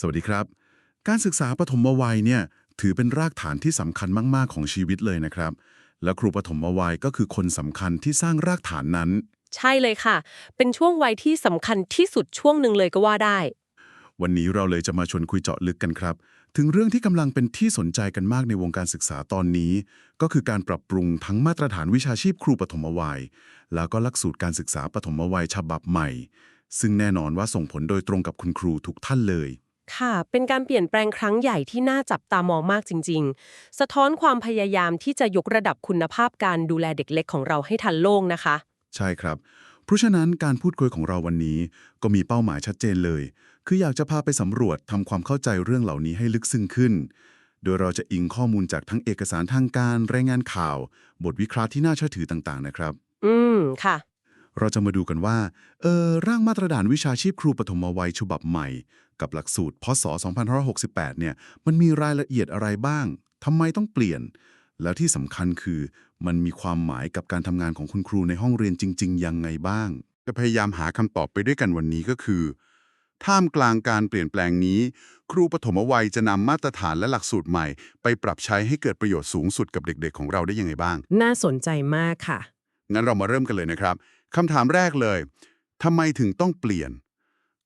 สวัสดีครับ การศึกษาปฐมวัยเนี่ยถือเป็นรากฐานที่สำคัญมาก ๆ ของชีวิตเลยนะครับ และครูปฐมวัยก็คือคนสำคัญที่สร้างรากฐานนั้น ใช่เลยค่ะ เป็นช่วงวัยที่สำคัญที่สุดช่วงหนึ่งเลยก็ว่าได้ วันนี้เราเลยจะมาชวนคุยเจาะลึกกันครับ ถึงเรื่องที่กำลังเป็นที่สนใจกันมากในวงการศึกษาตอนนี้ ก็คือการปรับปรุงทั้งมาตรฐานวิชาชีพครูปฐมวัย แล้วก็หลักสูตรการศึกษาปฐมวัยฉบับใหม่ ซึ่งแน่นอนว่าส่งผลโดยตรงกับคุณครูทุกท่านเลย ค่ะ เป็นการเปลี่ยนแปลงครั้งใหญ่ที่น่าจับตามองมากจริง ๆ สะท้อนความพยายามที่จะยกระดับคุณภาพการดูแลเด็กเล็กของเราให้ทันโลกนะคะ ใช่ครับ เพราะฉะนั้นการพูดคุยของเราวันนี้ก็มีเป้าหมายชัดเจนเลย คืออยากจะพาไปสำรวจทำความเข้าใจเรื่องเหล่านี้ให้ลึกซึ้งขึ้น โดยเราจะอิงข้อมูลจากทั้งเอกสารทางการรายงานข่าว บทวิเคราะห์ที่น่าเชื่อถือต่างๆ นะครับ อืมค่ะเราจะมาดูกันว่า เออร่างมาตรฐานวิชาชีพครูปฐมวัยฉบับใหม่ กับหลักสูตรพศ2568 เนี่ย มันมีรายละเอียดอะไรบ้าง ทำไมต้องเปลี่ยน แล้วที่สำคัญคือ มันมีความหมายกับการทำงานของคุณครูในห้องเรียนจริง ๆ ยังไงบ้าง จะพยายามหาคำตอบไปด้วยกันวันนี้ก็คือ ท่ามกลางการเปลี่ยนแปลงนี้ ครูปฐมวัยจะนำมาตรฐานและหลักสูตรใหม่ ไปปรับใช้ให้เกิดประโยชน์สูงสุดกับเด็ก ๆ ของเราได้ยังไงบ้าง น่าสนใจมากค่ะ งั้นเรามาเริ่มกันเลยนะครับคำถามแรกเลยทำไมถึงต้องเปลี่ยน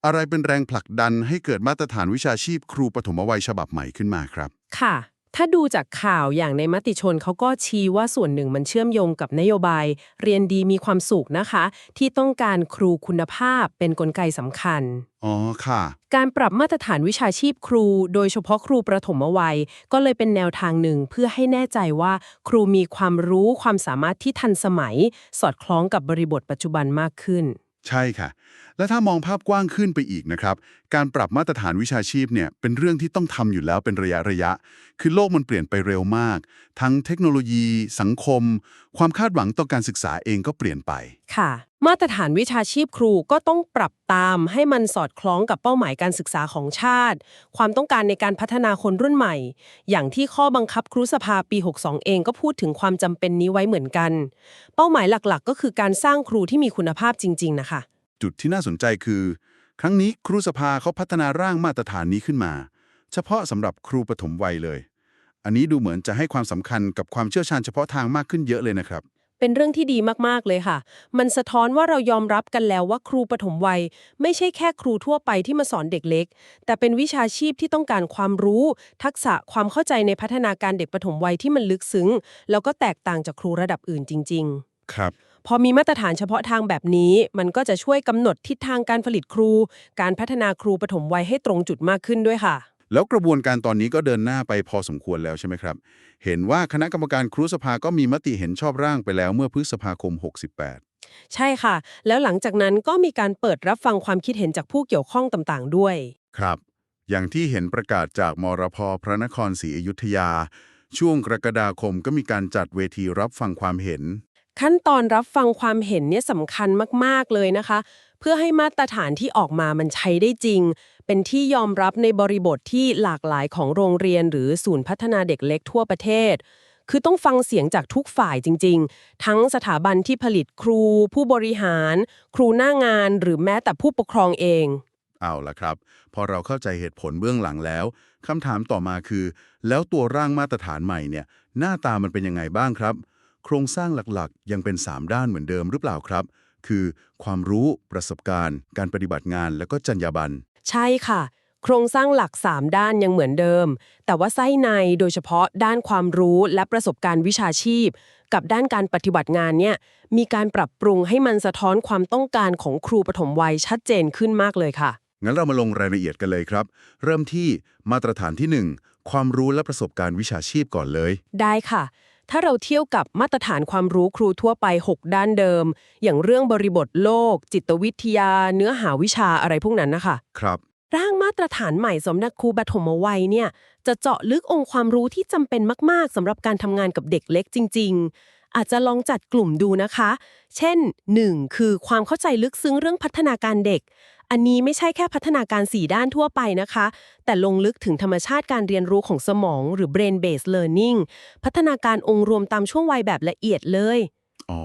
อะไรเป็นแรงผลักดันให้เกิดมาตรฐานวิชาชีพครูปฐมวัยฉบับใหม่ขึ้นมาครับ ค่ะ ถ้าดูจากข่าวอย่างในมติชนเขาก็ชี้ว่าส่วนหนึ่งมันเชื่อมโยงกับนโยบาย เรียนดีมีความสุขนะคะ ที่ต้องการครูคุณภาพเป็นกลไกสำคัญ อ๋อค่ะ การปรับมาตรฐานวิชาชีพครู โดยเฉพาะครูประถมวัย ก็เลยเป็นแนวทางหนึ่งเพื่อให้แน่ใจว่า ครูมีความรู้ความสามารถที่ทันสมัย สอดคล้องกับบริบทปัจจุบันมากขึ้น ใช่ค่ะ และถ้ามองภาพกว้างขึ้นไปอีกนะครับ การปรับมาตรฐานวิชาชีพเนี่ยเป็นเรื่องที่ต้องทำอยู่แล้วเป็นระยะระยะ คือโลกมันเปลี่ยนไปเร็วมาก ทั้งเทคโนโลยี สังคม ความคาดหวังต่อการศึกษาเองก็เปลี่ยนไป ค่ะ มาตรฐานวิชาชีพครูก็ต้องปรับตาม ให้มันสอดคล้องกับเป้าหมายการศึกษาของชาติ ความต้องการในการพัฒนาคนรุ่นใหม่ อย่างที่ข้อบังคับครูสภาปี 62 เองก็พูดถึงความจำเป็นนี้ไว้เหมือนกัน เป้าหมายหลักๆ ก็คือการสร้างครูที่มีคุณภาพจริง ๆ นะคะ จุดที่น่าสนใจคือ ครั้งนี้ครูสภาเขาพัฒนาร่างมาตรฐานนี้ขึ้นมา เฉพาะสำหรับครูปฐมวัยเลย อันนี้ดูเหมือนจะให้ความสำคัญกับความเชี่ยวชาญเฉพาะทางมากขึ้นเยอะเลยนะครับ เป็นเรื่องที่ดีมาก ๆ เลยค่ะ มันสะท้อนว่าเรายอมรับกันแล้วว่าครูปฐมวัย ไม่ใช่แค่ครูทั่วไปที่มาสอนเด็กเล็ก แต่เป็นวิชาชีพที่ต้องการความรู้ ทักษะความเข้าใจในพัฒนาการเด็กปฐมวัยที่มันลึกซึ้ง แล้วก็แตกต่างจากครูระดับอื่นจริง ๆ ครับ พอมีมาตรฐานเฉพาะทางแบบนี้ มันก็จะช่วยกำหนดทิศทางการผลิตครู การพัฒนาครูปฐมวัยให้ตรงจุดมากขึ้นด้วยค่ะ แล้วกระบวนการตอนนี้ก็เดินหน้าไปพอสมควรแล้วใช่ไหมครับ เห็นว่าคณะกรรมการครูสภาก็มีมติเห็นชอบร่างไปแล้วเมื่อพฤษภาคม 68ใช่ค่ะ แล้วหลังจากนั้นก็มีการเปิดรับฟังความคิดเห็นจากผู้เกี่ยวข้องต่างๆ ด้วย ครับ อย่างที่เห็นประกาศจากมรพพระนครศรีอยุธยา ช่วงกรกฎาคมก็มีการจัดเวทีรับฟังความเห็น ขั้นตอนรับฟังความเห็นเนี่ยสำคัญมาก ๆ เลยนะคะ เพื่อให้มาตรฐานที่ออกมามันใช้ได้จริง เป็นที่ยอมรับในบริบทที่หลากหลายของโรงเรียน หรือศูนย์พัฒนาเด็กเล็กทั่วประเทศ คือต้องฟังเสียงจากทุกฝ่ายจริง ๆ ทั้งสถาบันที่ผลิตครู ผู้บริหาร ครูหน้างาน หรือแม้แต่ผู้ปกครองเองเอาละครับ พอเราเข้าใจเหตุผลเบื้องหลังแล้วคำถามต่อมาคือ แล้วตัวร่างมาตรฐานใหม่เนี่ย หน้าตามันเป็นยังไงบ้างครับ โครงสร้างหลักๆ ยังเป็น 3 ด้านเหมือนเดิมหรือเปล่าครับ คือ ความรู้ประสบการณ์ การปฏิบัติงานแล้วก็จรรยาบรรณใช่ค่ะ โครงสร้างหลัก 3 ด้านยังเหมือนเดิม แต่ว่าไส้ในโดยเฉพาะด้านความรู้และประสบการณ์วิชาชีพ กับด้านการปฏิบัติงานเนี่ยมีการปรับปรุงให้มันสะท้อนความต้องการของครูปฐมวัยชัดเจนขึ้นมากเลยค่ะงั้นเรามาลงรายละเอียดกันเลยครับ เริ่มที่มาตรฐานที่ 1 ความรู้และประสบการณ์วิชาชีพก่อนเลย ได้ค่ะ ถ้าเราเที่ยวกับมาตรฐานความรู้ครูทั่วไป 6 ด้านเดิม อย่างเรื่องบริบทโลก จิตวิทยา เนื้อหาวิชาอะไรพวกนั้นนะคะ ครับ ร่างมาตรฐานใหม่สำนักครูปฐมวัยเนี่ยจะเจาะลึกองค์ความรู้ที่จำเป็นมาก ๆสำหรับการทำงานกับเด็กเล็กจริง ๆ อาจจะลองจัดกลุ่มดูนะคะ เช่น 1. คือความเข้าใจลึกซึ้งเรื่องพัฒนาการเด็ก อันนี้ไม่ใช่แค่พัฒนาการ 4 ด้านทั่วไปนะคะ แต่ลงลึกถึงธรรมชาติการเรียนรู้ของสมอง หรือ brain based learning พัฒนาการองค์รวมตามช่วงวัยแบบละเอียดเลย อ๋อ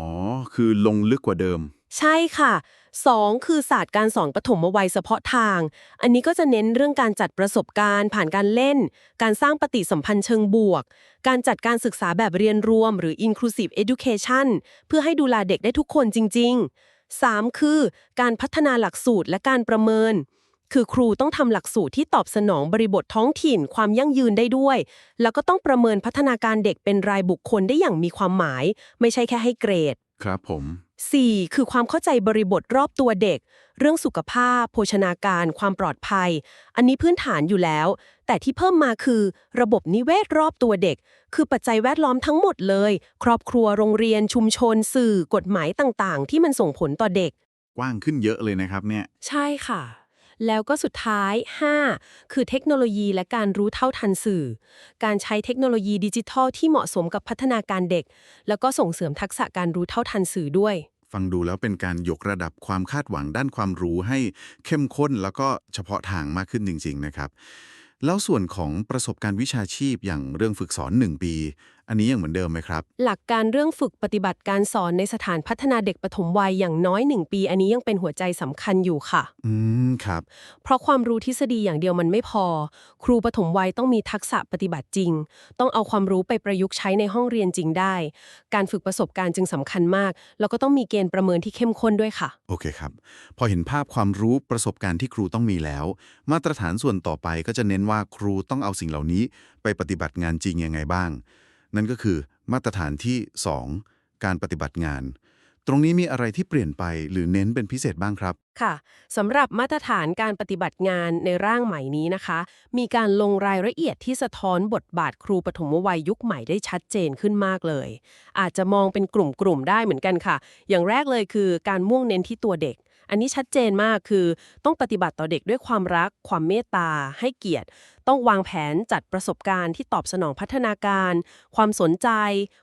คือลงลึกกว่าเดิม ใช่ค่ะ 2 คือศาสตร์การสอนปฐมวัยเฉพาะทาง อันนี้ก็จะเน้นเรื่องการจัดประสบการณ์ ผ่านการเล่น การสร้างปฏิสัมพันธ์เชิงบวก การจัดการศึกษาแบบเรียนรวม หรือ inclusive education เพื่อให้ดูแลเด็กได้ทุกคนจริง ๆ 3 คือ การพัฒนาหลักสูตรและการประเมิน คือครูต้องทำหลักสูตรที่ตอบสนองบริบทท้องถิ่นความยั่งยืนได้ด้วย แล้วก็ต้องประเมินพัฒนาการเด็กเป็นรายบุคคลได้อย่างมีความหมาย ไม่ใช่แค่ให้เกรด ครับผม 4. คือความเข้าใจบริบทรอบตัวเด็ก เรื่องสุขภาพ โภชนาการ ความปลอดภัย อันนี้พื้นฐานอยู่แล้ว แต่ที่เพิ่มมาคือ ระบบนิเวศรอบตัวเด็ก คือปัจจัยแวดล้อมทั้งหมดเลย ครอบครัวโรงเรียนชุมชน สื่อ กฎหมายต่างๆ ที่มันส่งผลต่อเด็ก กว้างขึ้นเยอะเลยนะครับเนี่ย ใช่ค่ะ แล้วก็สุดท้าย 5. คือเทคโนโลยีและการรู้เท่าทันสื่อ การใช้เทคโนโลยีดิจิทัลที่เหมาะสมกับพัฒนาการเด็ก แล้วก็ส่งเสริมทักษะการรู้เท่าทันสื่อด้วย ฟังดูแล้วเป็นการยกระดับความคาดหวังด้านความรู้ให้เข้มข้นแล้วก็เฉพาะทางมากขึ้นจริง ๆ นะครับ แล้วส่วนของประสบการณ์วิชาชีพอย่างเรื่องฝึกสอน 1 ปี อันนี้ยังเหมือนเดิมไหมครับ หลักการเรื่องฝึกปฏิบัติการสอนในสถานพัฒนาเด็กปฐมวัยอย่างน้อย 1 ปี อันนี้ยังเป็นหัวใจสำคัญอยู่ค่ะ อืมครับ เพราะความรู้ทฤษฎีอย่างเดียวมันไม่พอ ครูปฐมวัยต้องมีทักษะปฏิบัติจริง ต้องเอาความรู้ไปประยุกต์ใช้ในห้องเรียนจริงได้ การฝึกประสบการณ์จึงสำคัญมาก แล้วก็ต้องมีเกณฑ์ประเมินที่เข้มข้นด้วยค่ะ โอเคครับ พอเห็นภาพความรู้ประสบการณ์ที่ครูต้องมีแล้ว มาตรฐานส่วนต่อไปก็จะเน้นว่าครูต้องเอาสิ่งเหล่านี้ ไปปฏิบัติงานจริงยังไงบ้าง นั่นก็คือมาตรฐานที่ 2 การปฏิบัติงาน ตรงนี้มีอะไรที่เปลี่ยนไปหรือเน้นเป็นพิเศษบ้างครับ ค่ะสำหรับมาตรฐานการปฏิบัติงานในร่างใหม่นี้นะคะ มีการลงรายละเอียดที่สะท้อนบทบาทครูปฐมวัยยุคใหม่ได้ชัดเจนขึ้นมากเลย อาจจะมองเป็นกลุ่มๆได้เหมือนกันค่ะ อย่างแรกเลยคือการมุ่งเน้นที่ตัวเด็ก อันนี้ชัดเจนมากคือต้องปฏิบัติต่อเด็กด้วยความรัก ความเมตตา ให้เกียรติ ต้องวางแผนจัดประสบการณ์ที่ตอบสนองพัฒนาการ ความสนใจ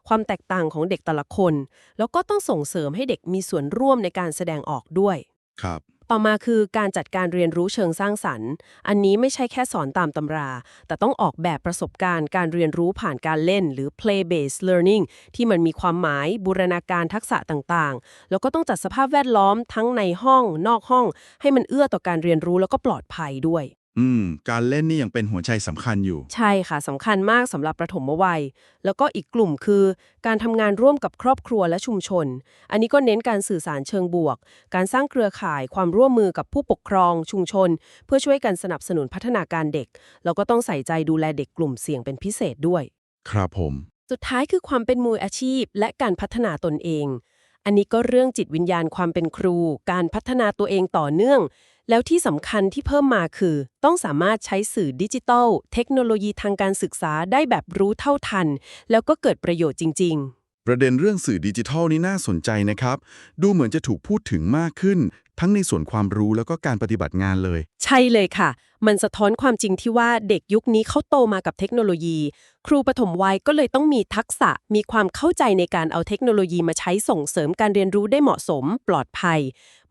ความแตกต่างของเด็กแต่ละคน แล้วก็ต้องส่งเสริมให้เด็กมีส่วนร่วมในการแสดงออกด้วย ครับ ต่อมาคือการจัดการเรียนรู้เชิงสร้างสรรค์ อันนี้ไม่ใช่แค่สอนตามตำรา แต่ต้องออกแบบประสบการณ์การเรียนรู้ผ่านการเล่น หรือ play based learning ที่มันมีความหมาย บูรณาการทักษะต่างๆ แล้วก็ต้องจัดสภาพแวดล้อมทั้งในห้อง นอกห้อง ให้มันเอื้อต่อการเรียนรู้แล้วก็ปลอดภัยด้วย อืม การเล่นนี่ยังเป็นหัวใจสำคัญอยู่ ใช่ค่ะสำคัญมากสำหรับประถมวัย แล้วก็อีกกลุ่มคือ การทำงานร่วมกับครอบครัวและชุมชน อันนี้ก็เน้นการสื่อสารเชิงบวก การสร้างเครือข่ายความร่วมมือกับผู้ปกครอง ชุมชน เพื่อช่วยกันสนับสนุนพัฒนาการเด็ก แล้วก็ต้องใส่ใจดูแลเด็กกลุ่มเสี่ยงเป็นพิเศษด้วย ครับผม สุดท้ายคือความเป็นมืออาชีพ และการพัฒนาตนเอง อันนี้ก็เรื่องจิตวิญญาณความเป็นครู การพัฒนาตัวเองต่อเนื่อง แล้วที่สำคัญที่เพิ่มมาคือ ต้องสามารถใช้สื่อดิจิทัล เทคโนโลยีทางการศึกษาได้แบบรู้เท่าทัน แล้วก็เกิดประโยชน์จริง ๆ ประเด็นเรื่องสื่อดิจิทัลนี่น่าสนใจนะครับ ดูเหมือนจะถูกพูดถึงมากขึ้น ทั้งในส่วนความรู้แล้วก็การปฏิบัติงานเลย ใช่เลยค่ะ มันสะท้อนความจริงที่ว่าเด็กยุคนี้เขาโตมากับเทคโนโลยี ครูปฐมวัยก็เลยต้องมีทักษะ มีความเข้าใจในการเอาเทคโนโลยีมาใช้ส่งเสริมการเรียนรู้ได้เหมาะสม ปลอดภัย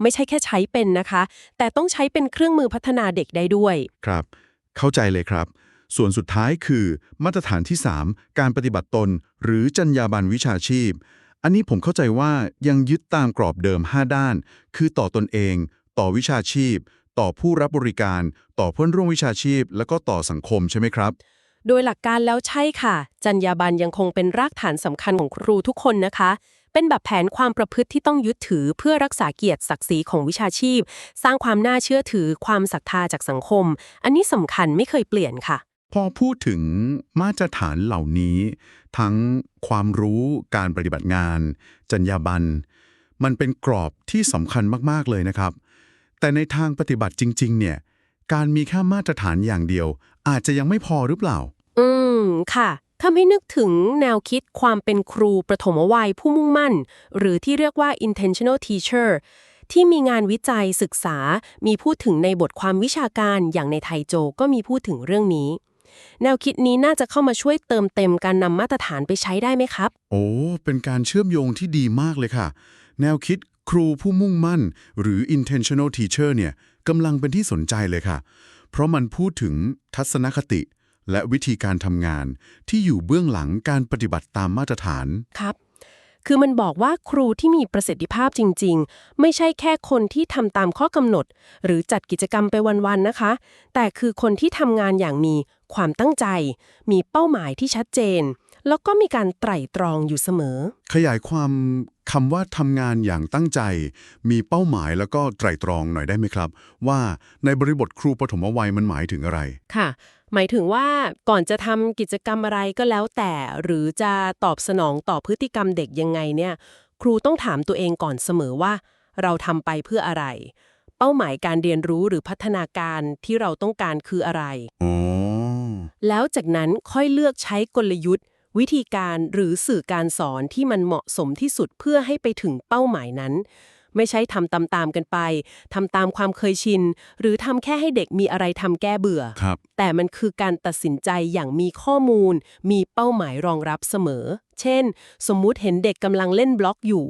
ไม่ใช่แค่ใช้เป็นนะคะ แต่ต้องใช้เป็นเครื่องมือพัฒนาเด็กได้ด้วย ครับ เข้าใจเลยครับ ส่วนสุดท้ายคือ มาตรฐานที่ 3 การปฏิบัติตน หรือจรรยาบรรณวิชาชีพ อันนี้ผมเข้าใจว่ายังยึดตามกรอบเดิม 5 ด้าน คือต่อตนเอง ต่อวิชาชีพ ต่อผู้รับบริการ ต่อเพื่อนร่วมวิชาชีพ แล้วก็ต่อสังคมใช่ไหมครับ โดยหลักการแล้วใช่ค่ะ จรรยาบรรณยังคงเป็นรากฐานสำคัญของครูทุกคนนะคะ เป็นแบบแผนความประพฤติที่ต้องยึดถือเพื่อรักษาเกียรติศักดิ์ศรีของวิชาชีพ สร้างความน่าเชื่อถือความศรัทธาจากสังคม อันนี้สำคัญไม่เคยเปลี่ยนค่ะ พอพูดถึงมาตรฐานเหล่านี้ ทั้งความรู้การปฏิบัติงาน จรรยาบรรณมันเป็นกรอบที่สำคัญมาก ๆ เลยนะครับ แต่ในทางปฏิบัติจริง ๆ เนี่ย การมีแค่มาตรฐานอย่างเดียว อาจจะยังไม่พอหรือเปล่า อืม ค่ะทำให้นึกถึงแนวคิดความเป็นครูประถมวัยผู้มุ่งมั่น หรือที่เรียกว่า intentional teacher ที่มีงานวิจัยศึกษา มีพูดถึงในบทความวิชาการอย่างในไทยโจก็มีพูดถึงเรื่องนี้ แนวคิดนี้น่าจะเข้ามาช่วยเติมเต็มการนำมาตรฐานไปใช้ได้ไหมครับ โอ้ เป็นการเชื่อมโยงที่ดีมากเลยค่ะ แนวคิดครูผู้มุ่งมั่น หรือ intentional teacher เนี่ยกำลังเป็นที่สนใจเลยค่ะ เพราะมันพูดถึงทัศนคติ และวิธีการทำงานที่อยู่เบื้องหลังการปฏิบัติตามมาตรฐาน ครับ คือมันบอกว่าครูที่มีประสิทธิภาพจริง ๆ ไม่ใช่แค่คนที่ทำตามข้อกำหนด หรือจัดกิจกรรมไปวันๆนะคะ แต่คือคนที่ทำงานอย่างมีความตั้งใจ มีเป้าหมายที่ชัดเจน แล้วก็มีการไตร่ตรองอยู่เสมอ ขยายความคำว่าทำงานอย่างตั้งใจ มีเป้าหมายแล้วก็ไตร่ตรองหน่อยได้ไหมครับ ว่าในบริบทครูปฐมวัยมันหมายถึงอะไร ค่ะ หมายถึงว่าก่อนจะทำกิจกรรมอะไรก็แล้วแต่ หรือจะตอบสนองต่อพฤติกรรมเด็กยังไงเนี่ย ครูต้องถามตัวเองก่อนเสมอว่า เราทำไปเพื่ออะไร เป้าหมายการเรียนรู้หรือพัฒนาการที่เราต้องการคืออะไรอ๋อแล้วจากนั้นค่อยเลือกใช้กลยุทธ์ วิธีการหรือสื่อการสอนที่มันเหมาะสมที่สุดเพื่อให้ไปถึงเป้าหมายนั้น ไม่ใช่ทำตามๆกันไปทำตามความเคยชิน หรือทำแค่ให้เด็กมีอะไรทำแก้เบื่อ ครับ แต่มันคือการตัดสินใจอย่างมีข้อมูล มีเป้าหมายรองรับเสมอ เช่น สมมุติเห็นเด็กกำลังเล่นบล็อกอยู่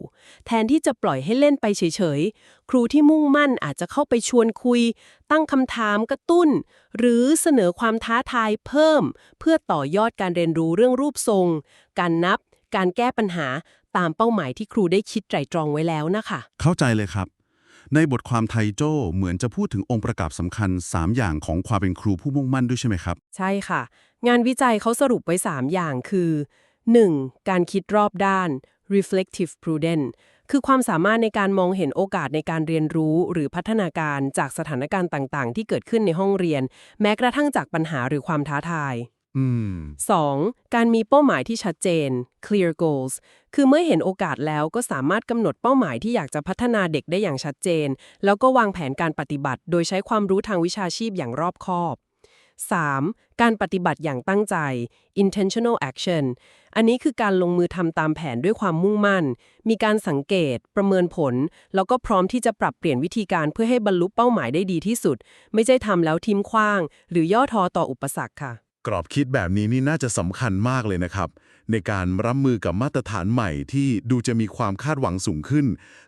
แทนที่จะปล่อยให้เล่นไปเฉยๆ ครูที่มุ่งมั่นอาจจะเข้าไปชวนคุย ตั้งคำถามกระตุ้น หรือเสนอความท้าทายเพิ่ม เพื่อต่อยอดการเรียนรู้เรื่องรูปทรง การนับ การแก้ปัญหา ตามเป้าหมายที่ครูได้คิดไตร่ตรองไว้แล้วนะคะ เข้าใจเลยครับ ในบทความไทโจ้เหมือนจะพูดถึงองค์ประกอบสำคัญ 3 อย่างของความเป็นครูผู้มุ่งมั่นด้วยใช่ไหมครับ ใช่ค่ะ งานวิจัยเขาสรุปไว้ 3 อย่างคือ 1. การคิดรอบด้าน reflective prudence คือความสามารถในการมองเห็นโอกาสในการเรียนรู้หรือพัฒนาการจากสถานการณ์ต่าง ๆ ที่เกิดขึ้นในห้องเรียน แม้กระทั่งจากปัญหาหรือความท้าทายอืม 2. การมีเป้าหมายที่ชัดเจน clear goals คือเมื่อเห็นโอกาสแล้วก็สามารถกำหนดเป้าหมายที่อยากจะพัฒนาเด็กได้อย่างชัดเจน แล้วก็วางแผนการปฏิบัติ โดยใช้ความรู้ทางวิชาชีพอย่างรอบคอบ 3. การปฏิบัติอย่างตั้งใจ intentional action อันนี้คือการลงมือทำตามแผนด้วยความมุ่งมั่น มีการสังเกต ประเมินผล แล้วก็พร้อมที่จะปรับเปลี่ยนวิธีการเพื่อให้บรรลุเป้าหมายได้ดีที่สุด ไม่ใช่ทำแล้วทิ้มขว้าง หรือย่อท้อต่ออุปสรรคค่ะ กรอบคิดแบบนี้นี่น่าจะสำคัญมากเลยนะครับ ในการรับมือกับมาตรฐานใหม่ที่ดูจะมีความคาดหวังสูงขึ้น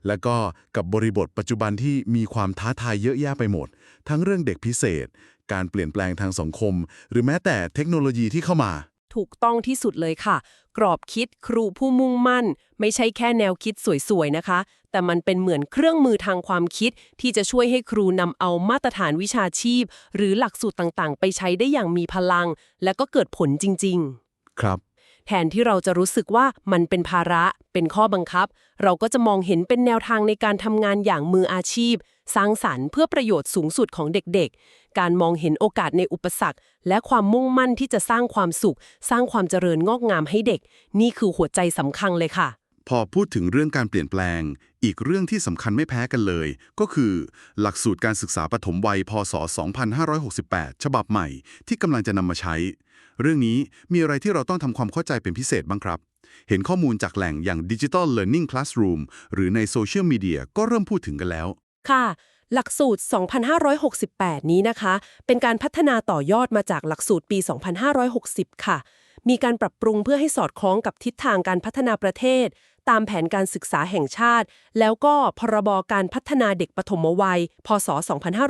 และก็กับบริบทปัจจุบันที่มีความท้าทายเยอะแยะไปหมด ทั้งเรื่องเด็กพิเศษ การเปลี่ยนแปลงทางสังคม หรือแม้แต่เทคโนโลยีที่เข้ามา ถูกต้องที่สุดเลยค่ะ กรอบคิดครูผู้มุ่งมั่น ไม่ใช่แค่แนวคิดสวยๆนะคะ แต่มันเป็นเหมือนเครื่องมือทางความคิด ที่จะช่วยให้ครูนำเอามาตรฐานวิชาชีพ หรือหลักสูตรต่างๆ ไปใช้ได้อย่างมีพลัง และก็เกิดผลจริง ๆ ครับ แทนที่เราจะรู้สึกว่ามันเป็นภาระ เป็นข้อบังคับ เราก็จะมองเห็นเป็นแนวทางในการทำงานอย่างมืออาชีพ สร้างสรรค์เพื่อประโยชน์สูงสุดของเด็กๆ การมองเห็นโอกาสในอุปสรรค และความมุ่งมั่นที่จะสร้างความสุข สร้างความเจริญงอกงามให้เด็ก นี่คือหัวใจสำคัญเลยค่ะ พอพูดถึงเรื่องการเปลี่ยนแปลง อีกเรื่องที่สำคัญไม่แพ้กันเลย ก็คือ หลักสูตรการศึกษาปฐมวัย พศ 2568 ฉบับใหม่ ที่กำลังจะนำมาใช้ เรื่องนี้มีอะไรที่เราต้องทำความเข้าใจเป็นพิเศษบ้างครับเห็นข้อมูลจากแหล่งอย่าง Digital Learning Classroom หรือในโซเชียลมีเดียก็เริ่มพูดถึงกันแล้ว ค่ะ หลักสูตร 2568 นี้นะคะ เป็นการพัฒนาต่อยอดมาจากหลักสูตรปี 2560 ค่ะ มีการปรับปรุงเพื่อให้สอดคล้องกับทิศทางการพัฒนาประเทศ ตามแผนการศึกษาแห่งชาติ แล้วก็พรบการพัฒนาเด็กปฐมวัย พศ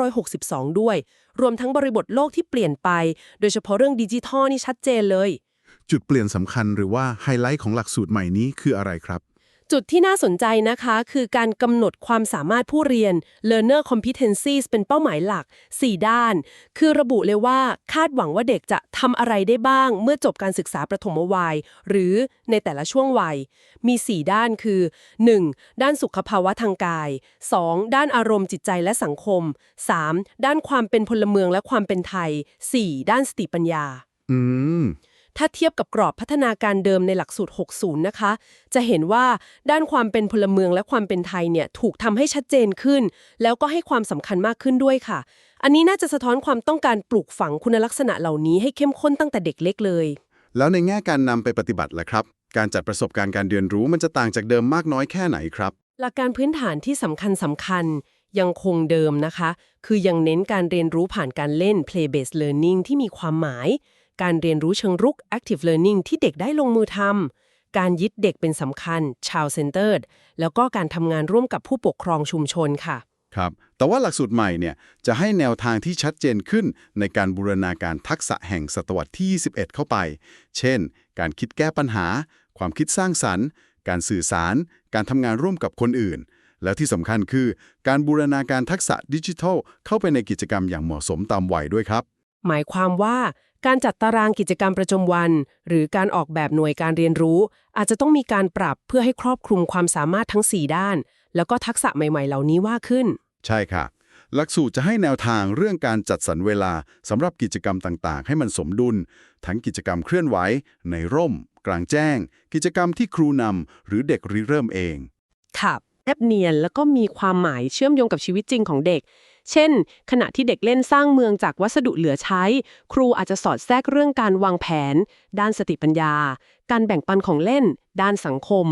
2562 ด้วย รวมทั้งบริบทโลกที่เปลี่ยนไป โดยเฉพาะเรื่องดิจิทัลนี่ชัดเจนเลย จุดเปลี่ยนสำคัญหรือว่าไฮไลท์ของหลักสูตรใหม่นี้คืออะไรครับ จุดที่น่าสนใจนะคะคือการกำหนดความสามารถผู้เรียน learner competencies เป็นเป้าหมายหลัก 4 ด้าน คือระบุเลยว่าคาดหวังว่าเด็กจะทำอะไรได้บ้าง เมื่อจบการศึกษาประถมวัย หรือในแต่ละช่วงวัย มี 4 ด้านคือ 1. ด้านสุขภาวะทางกาย 2. ด้านอารมณ์จิตใจและสังคม 3. ด้านความเป็นพลเมืองและความเป็นไทย 4. ด้านสติปัญญา อืม ถ้าเทียบกับกรอบพัฒนาการเดิมในหลักสูตร 60 นะคะ จะเห็นว่าด้านความเป็นพลเมืองและความเป็นไทยเนี่ยถูกทำให้ชัดเจนขึ้น แล้วก็ให้ความสำคัญมากขึ้นด้วยค่ะ อันนี้น่าจะสะท้อนความต้องการปลูกฝังคุณลักษณะเหล่านี้ให้เข้มข้นตั้งแต่เด็กเล็กเลย แล้วในแง่การนำไปปฏิบัติล่ะครับ การจัดประสบการณ์การเรียนรู้มันจะต่างจากเดิมมากน้อยแค่ไหนครับ หลักการพื้นฐานที่สำคัญสำคัญยังคงเดิมนะคะ คือยังเน้นการเรียนรู้ผ่านการเล่น play based learning ที่มีความหมาย การเรียนรู้เชิงรุก active learning ที่เด็กได้ลงมือทำการยึดเด็กเป็นสำคัญ child centered แล้วก็การทำงานร่วมกับผู้ปกครองชุมชนค่ะ ครับ แต่ว่าหลักสูตรใหม่เนี่ยจะให้แนวทางที่ชัดเจนขึ้นในการบูรณาการทักษะแห่งศตวรรษที่ 21 เข้าไป เช่น การคิดแก้ปัญหา ความคิดสร้างสรรค์ การสื่อสาร การทำงานร่วมกับคนอื่นแล้วที่สำคัญคือการบูรณาการทักษะดิจิทัล เข้าไปในกิจกรรมอย่างเหมาะสมตามวัยด้วยครับ หมายความว่า การจัดตารางกิจกรรมประจำวัน หรือการออกแบบหน่วยการเรียนรู้ อาจจะต้องมีการปรับเพื่อให้ครอบคลุมความสามารถทั้ง 4 ด้าน แล้วก็ทักษะใหม่ๆ เหล่านี้ว่าขึ้น ใช่ค่ะ หลักสูตรจะให้แนวทางเรื่องการจัดสรรเวลาสำหรับกิจกรรมต่างๆ ให้มันสมดุล ทั้งกิจกรรมเคลื่อนไหว ในร่ม กลางแจ้ง กิจกรรมที่ครูนำหรือเด็กริเริ่มเอง ค่ะแนบเนียนแล้วก็มีความหมายเชื่อมโยงกับชีวิตจริงของเด็กเช่น ขณะที่เด็กเล่นสร้างเมืองจากวัสดุเหลือใช้ ครูอาจจะสอดแทรกเรื่องการวางแผน ด้านสติปัญญา การแบ่งปันของเล่น ด้านสังคม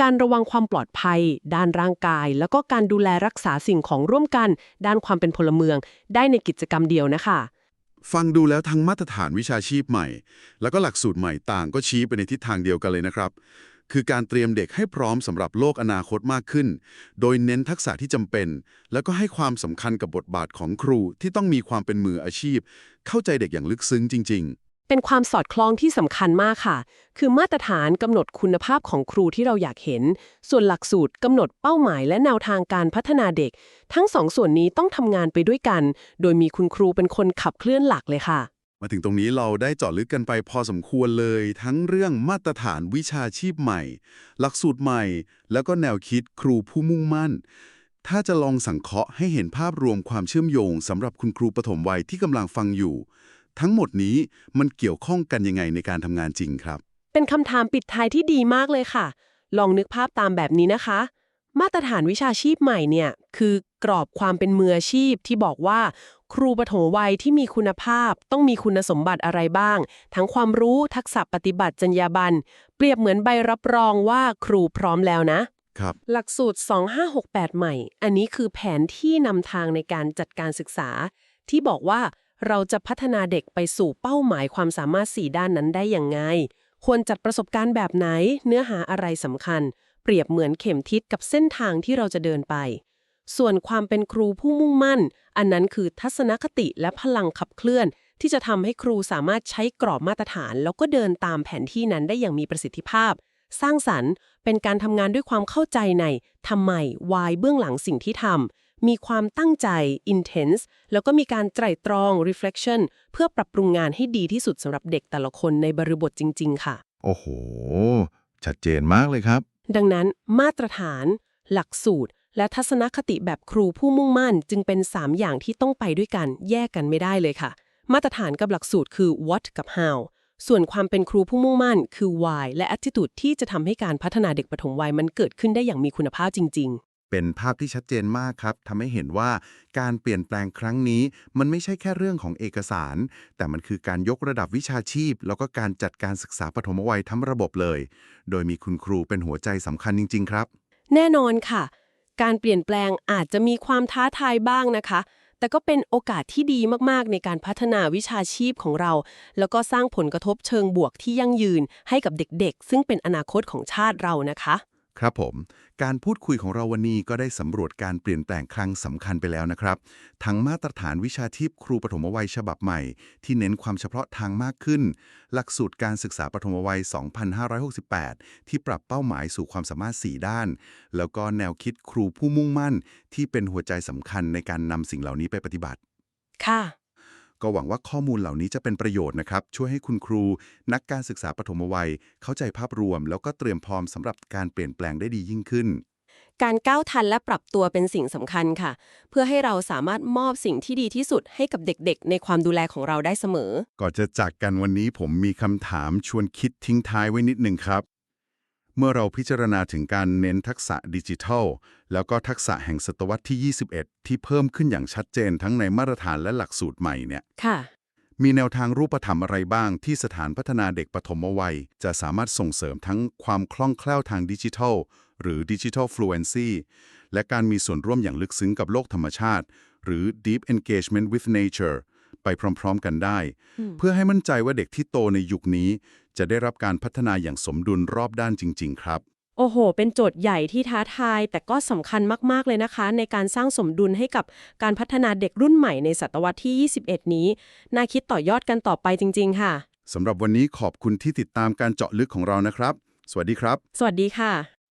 การระวังความปลอดภัย ด้านร่างกาย แล้วก็การดูแลรักษาสิ่งของร่วมกัน ด้านความเป็นพลเมือง ได้ในกิจกรรมเดียวนะคะฟังดูแล้วทั้งมาตรฐานวิชาชีพใหม่ แล้วก็หลักสูตรใหม่ต่างก็ชี้ไปในทิศทางเดียวกันเลยนะครับ คือการเตรียมเด็กให้พร้อมสำหรับโลกอนาคตมากขึ้น โดยเน้นทักษะที่จำเป็น แล้วก็ให้ความสำคัญกับบทบาทของครูที่ต้องมีความเป็นมืออาชีพ เข้าใจเด็กอย่างลึกซึ้งจริง ๆเป็นความสอดคล้องที่สำคัญมากค่ะ คือมาตรฐานกำหนดคุณภาพของครูที่เราอยากเห็น ส่วนหลักสูตรกำหนดเป้าหมายและแนวทางการพัฒนาเด็ก ทั้งสองส่วนนี้ต้องทำงานไปด้วยกัน โดยมีคุณครูเป็นคนขับเคลื่อนหลักเลยค่ะ มาถึงตรงนี้เราได้เจาะลึกกันไปพอสมควรเลย ทั้งเรื่องมาตรฐานวิชาชีพใหม่ หลักสูตรใหม่ แล้วก็แนวคิดครูผู้มุ่งมั่น ถ้าจะลองสังเคราะห์ให้เห็นภาพรวมความเชื่อมโยงสำหรับคุณครูปฐมวัยที่กำลังฟังอยู่ ทั้งหมดนี้มันเกี่ยวข้องกันยังไงในการทำงานจริงครับ เป็นคำถามปิดท้ายที่ดีมากเลยค่ะ ลองนึกภาพตามแบบนี้นะคะ มาตรฐานวิชาชีพใหม่เนี่ยคือกรอบความเป็นมืออาชีพที่บอกว่า ครูปฐมวัยที่มีคุณภาพต้องมีคุณสมบัติอะไรบ้าง ทั้งความรู้ทักษะปฏิบัติจรรยาบรรณเปรียบเหมือนใบรับรองว่าครูพร้อมแล้วนะ ครับ หลักสูตร 2568 ใหม่ อันนี้คือแผนที่นำทางในการจัดการศึกษา ที่บอกว่าเราจะพัฒนาเด็กไปสู่เป้าหมายความสามารถ 4 ด้านนั้นได้อย่างไง ควรจัดประสบการณ์แบบไหน เนื้อหาอะไรสำคัญ เปรียบเหมือนเข็มทิศกับเส้นทางที่เราจะเดินไป ส่วนความเป็นครูผู้มุ่งมั่น อันนั้นคือทัศนคติและพลังขับเคลื่อน ที่จะทำให้ครูสามารถใช้กรอบมาตรฐาน แล้วก็เดินตามแผนที่นั้นได้อย่างมีประสิทธิภาพ สร้างสรรค์เป็นการทำงานด้วยความเข้าใจในทำไม why เบื้องหลังสิ่งที่ทำมีความตั้งใจ intense แล้วก็มีการไตร่ตรอง reflection เพื่อปรับปรุงงานให้ดีที่สุดสำหรับเด็กแต่ละคนในบริบทจริง ๆ ค่ะ โอ้โห ชัดเจนมากเลยครับ ดังนั้นมาตรฐาน หลักสูตร และทัศนคติแบบครูผู้มุ่งมั่นจึงเป็น 3 อย่างที่ต้องไปด้วยกัน แยกกันไม่ได้เลยค่ะ มาตรฐานกับหลักสูตรคือ what กับ how ส่วนความเป็นครูผู้มุ่งมั่น คือ why และ attitude ที่จะทำให้การพัฒนาเด็กปฐมวัยมันเกิดขึ้นได้อย่างมีคุณภาพจริง ๆเป็นภาพที่ชัดเจนมากครับทำให้เห็นว่าการเปลี่ยนแปลงครั้งนี้ มันไม่ใช่แค่เรื่องของเอกสาร แต่มันคือการยกระดับวิชาชีพ แล้วก็การจัดการศึกษาปฐมวัยทั้งระบบเลย โดยมีคุณครูเป็นหัวใจสำคัญจริง ๆ ครับ แน่นอนค่ะ การเปลี่ยนแปลงอาจจะมีความท้าทายบ้างนะคะ แต่ก็เป็นโอกาสที่ดีมากๆ ในการพัฒนาวิชาชีพของเรา แล้วก็สร้างผลกระทบเชิงบวกที่ยั่งยืนให้กับเด็กๆ ซึ่งเป็นอนาคตของชาติเรานะคะ ครับผม การพูดคุยของเราวันนี้ก็ได้สำรวจการเปลี่ยนแปลงครั้งสำคัญไปแล้วนะครับ ทั้งมาตรฐานวิชาชีพครูปฐมวัยฉบับใหม่ ที่เน้นความเฉพาะทางมากขึ้น หลักสูตรการศึกษาปฐมวัย 2568 ที่ปรับเป้าหมายสู่ความสามารถ 4 ด้าน แล้วก็แนวคิดครูผู้มุ่งมั่น ที่เป็นหัวใจสำคัญในการนำสิ่งเหล่านี้ไปปฏิบัติ ค่ะ ก็หวังว่าข้อมูลเหล่านี้จะเป็นประโยชน์นะครับ ช่วยให้คุณครู นักการศึกษาปฐมวัย เข้าใจภาพรวม แล้วก็เตรียมพร้อมสำหรับการเปลี่ยนแปลงได้ดียิ่งขึ้น การก้าวทันและปรับตัวเป็นสิ่งสำคัญค่ะ เพื่อให้เราสามารถมอบสิ่งที่ดีที่สุดให้กับเด็กๆ ในความดูแลของเราได้เสมอ ก่อนจะจากกันวันนี้ผมมีคำถามชวนคิดทิ้งท้ายไว้นิดหนึ่งครับ เมื่อเราพิจารณาถึงการเน้นทักษะดิจิทัล แล้วก็ทักษะแห่งศตวรรษที่ 21 ที่เพิ่มขึ้นอย่างชัดเจนทั้งในมาตรฐานและหลักสูตรใหม่เนี่ยค่ะ มีแนวทางรูปธรรมอะไรบ้างที่สถานพัฒนาเด็กปฐมวัย จะสามารถส่งเสริมทั้งความคล่องแคล่วทางดิจิทัล หรือดิจิทัลฟลูเอนซีและการมีส่วนร่วมอย่างลึกซึ้งกับโลกธรรมชาติ หรือ deep engagement with nature ไปพร้อม ๆ กันได้ เพื่อให้มั่นใจว่าเด็กที่โตในยุคนี้ จะได้รับการพัฒนาอย่างสมดุลรอบด้านจริง ๆ ครับ โอ้โห เป็นโจทย์ใหญ่ที่ท้าทาย แต่ก็สำคัญมากๆเลยนะคะ ในการสร้างสมดุลให้กับการพัฒนาเด็กรุ่นใหม่ในศตวรรษที่ 21 นี้ น่าคิดต่อยอดกันต่อไปจริง ๆ ค่ะสำหรับวันนี้ขอบคุณที่ติดตามการเจาะลึกของเรานะครับ สวัสดีครับ สวัสดีค่ะ